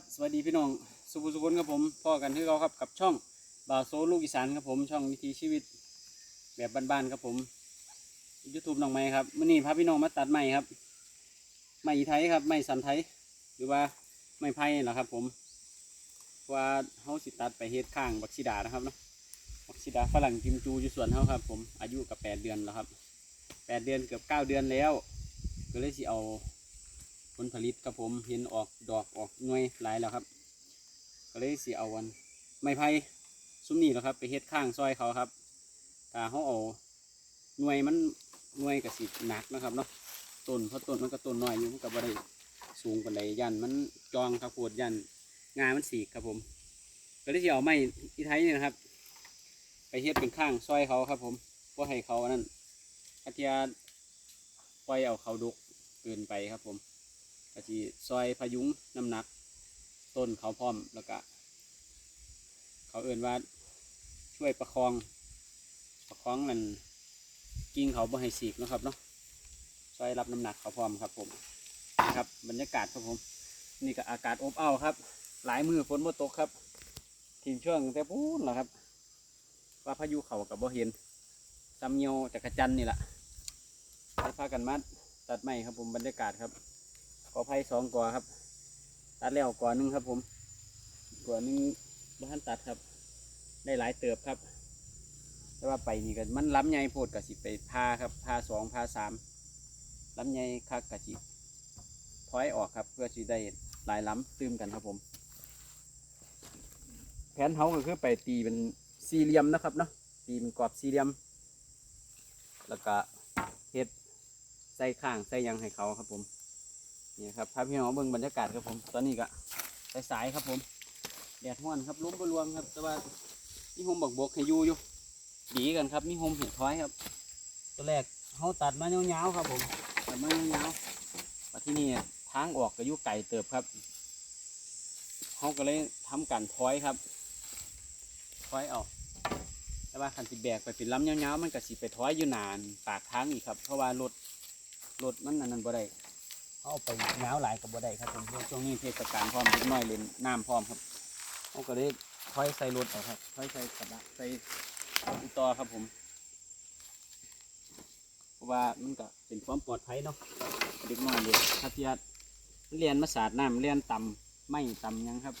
บสวัสดีพี่น้อง สุภุสุคนครับผมพ่อกันที่เราครับกับช่องบ่าวโซลูกอีสานครับผม ช่องวิถีชีวิตแบบบ้านๆครับผมยูทูบน้องไม้ครับมื่อนี้พาพี่น้องมาตัดไม้ครับไม้อีไทยครับไม้สันไทยหรือว่าไม้ไผ่เหรอครับ ผมว่าเฮาสิตัดไปเฮ็ดข้างบักซิดานะครับเนาะบักซิดาฝรั่งกิมจูอยู่สวนเฮาครับ ผมอายุกับแปดเดือนแล้วครับแปดเดือนเกือบเก้าเดือนแล้ว ก็เลยสิเอา ผลผลิตครับผมเห็นออกดอกออกหน่วยหลายแล้วครับ ก็เลยสิเอาวันไม้ไผ่ซุ้มนี่แหละครับ ไปเฮ็ดข้างซอยเขาครับถ้าเขาเอาหน่วยมันหน่วยกับสิหนักนะครับเนาะต้นเพราะต้นมันก็ต้นน้อยอยู่มันก็บ่ได้สูงปานใดยันมันจองครับปวดยันงานมันสีครับผมก็เลยสิเอาไม้อีไทยนี่นะครับ ไปเฮ็ดเป็นข้างซอยเขาครับ ผมว่าให้เขานนั้นอาเทียปล่อยเอาเขาดุกเกินไปครับผม ก็จีซอยพยุงน้ำหนัก ต้นเขาพร้อมแล้วก็เขาเอื่นว่าช่วยประคอง ประคองนั่นกิ่งเขาบ่ให้สีกนะครับเนาะซอยรับน้ำหนักเขาพร้อมครับผมนะครับบรรยากาศครับผม นี่ก็อากาศอบอ้าวครับ หลายมือฝนบ่ตกครับทีมช่วงแต่พูดเหรอครับ ว่าพายุเขากับบ่เห็นซ้ำเงียวจักรจันนี่แหละไปพากันมาตัดไม้ครับผมบรรยากาศครับ กอไผ่สองกอครับ ตัดแล้วกอหนึ่งครับ ผมกอหนึ่งบ้านตัดครับ ได้หลายเติบครับ แต่ว่าไปนี่กันมันล้ำใหญ่โพดกับสิไปพาครับพาสองพาสามล้ำใหญ่คักกับสิถอยออกครับ เพื่อสิได้หลายล้ำตื้มกันครับผม แผนเขาก็คือไปตีเป็นสี่เหลี่ยมนะครับเนาะตีเป็นกรอบสี่เหลี่ยม แล้วก็เฮ็ดใส่ข้างใส่ยังให้เขาครับผม นี่ครับพาพี่น้องเบิ่งบรรยากาศครับผม ตอนนี้ก็สายๆครับผมแดดห้อนครับลมบรวงครับ แต่ว่ามีโฮมบักบกให้ยู่อยู่ดีกันครับมีโฮมเห็ดท้อยครับตัวแรกเขาตัดมายาๆครับผมตัดมายาๆมาที่นี่ทางออกก็อยู่ไก่เติบครับเขาก็เลยทำการท้อยครับท้อยออกแต่ว่าคันสิแบกไปเป็นลำยาๆมันก็สิไปท้อยอยู่นานปากทางอีกครับ เพราะว่ารถรถมันอันนั้นบ่ได้ เอาไปง้าวหลายกับบ่ได้ครับผมเพราะช่วงนี้เทศกาลพร้อมเล็กน้อยเล่นน้ำพร้อมครับเอาก็เลยค่อยใส่รถเอาครับค่อยใส่กระบะใส่อุต่อครับผม เพราะว่ามันก็เป็นความปลอดภัยเนาะเด็กน้อยเลยถ้าเทียดเรียนมาสาดน้ำเรียนต่ำไม่ต่ำหยังครับ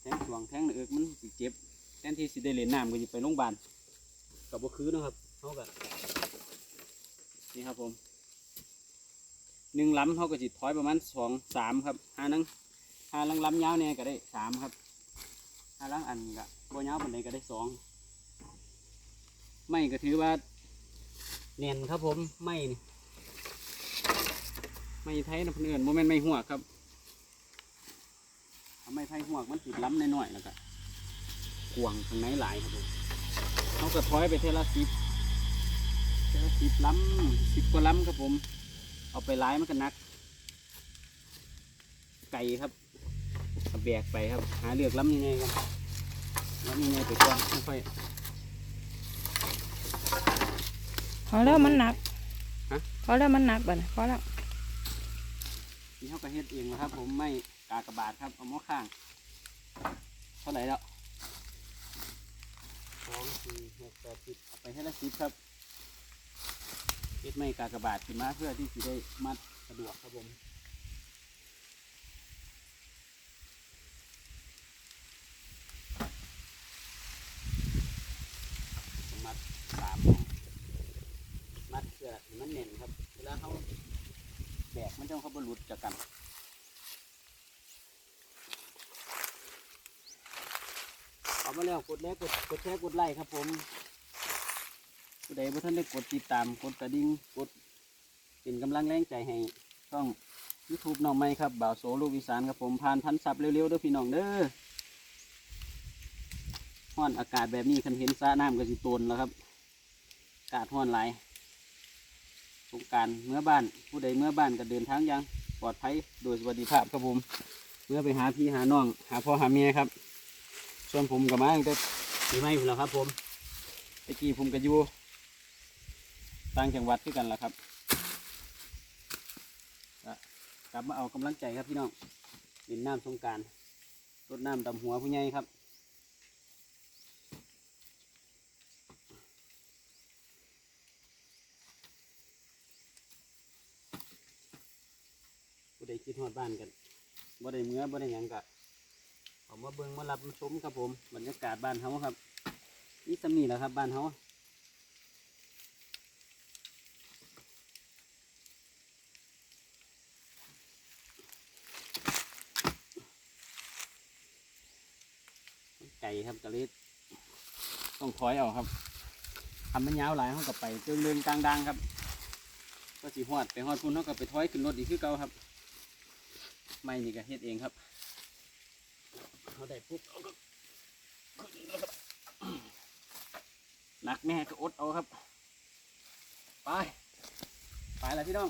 แทงห่วงแทงเอือกมันสิเจ็บแทนที่สิได้เล่นน้ำก็จะไปโรงพยาบาลกับบ่คือเนาะครับเขาก็นี่ครับผม หนึ่งลำเขาก็จิตถอยประมาณสองสามครับหานังหาลังลำยาวเนี่ยก็ได้สามครับหาลังอันก็บ่ยาวปานใดก็ได้สองไม่ก็ถือว่าเนียนครับผมไม่นี่ไม่ไทยนะเพื่อนโมเมนต์ไม่หัวครับทำไมไทยหัวมันติดล้ำน้อยๆแล้วก็กวงข้างในหลายครับผมเขาก็ถอยไปเทละสิบเทละสิบล้ำสิบกว่าล้ำครับผม เอาไปไล่มันก็นัก ไก่ครับเอาแบกไปครับ หาเลือกล้ำยังไงครับล้ำยังไงไปก่อนไม่ค่อยพอแล้วมันหนักฮะพอแล้วมันหนักบ่นะพอแล้วนี่เขาก็เฮ็ดเองนะครับ ผมไม่กากระบาดครับเอาหม้อข้างเท่าไหร่แล้วสองสี่หกแปดสิบเอาไปให้ละสิบครับ เฮ็ดไม่กากระบาดขึ้นมาเพื่อที่จะได้มัดสะดวกครับผมมัดสามม้องมัดเพื่อมันเน่นครับ เวลาเขาแบกมันจะเขาบรรลุจากกันเอามาแล้วกดแล้วกดกดแชร์กดไลค์ครับผม ผู้ใดบ่ท่านได้กดติดตามกดกระดิ่งกดเป็นกำลังแรงใจให้ช่องยูทูบน้องใหม่ครับบ่าวโสลูกอีสานครับผมผ่านพันซับเร็วๆเด้อพี่น้องเด้อห้อนอากาศแบบนี้คันเห็นสระน้ำก็สิตนแล้วครับอากาศห้อนหลายสงการเมื่อบ้าน ผู้ใดเมื่อบ้านก็เดินทางยังปลอดภัยโดยสวัสดิภาพครับผมเมื่อไปหาพี่หาน้อง หาพ่อหาเมียครับ ส่วนผมกับมาตั้งแต่ปีใหม่ผมแล้วครับผมตะกี้ผมก็อยู่ ต่างจังหวัดด้วยกันแหละครับกลับมาเอากำลังใจครับพี่น้องเล่นน้ำสงการรดน้ำดำหัวผู้ใหญ่ครับบ่ได้คิดฮอดบ้านกันบ่ได้เมื่อบ่ได้หยังกะเอามาเบิ่งมารับมาชมครับผม บรรยากาศบ้านเฮาครับ นี่สำนีแหละครับบ้านเฮา ไก่ครับกะเล็ดต้องถอยเอาครับทำมันยาวหลายเขากับไปเจิงเรืองกลางดังครับก็สิฮอดไปฮอดพุ่นเขาก็ไปถอยขึ้นรถอีกคือเก่าครับ ไม่นี่ก็เฮ็ดเองครับเขาได้ปุ๊บเอาก็ขึ้นแล้วครับหนักแม่ก็อดเอาครับ ไป ไปแล้วพี่น้อง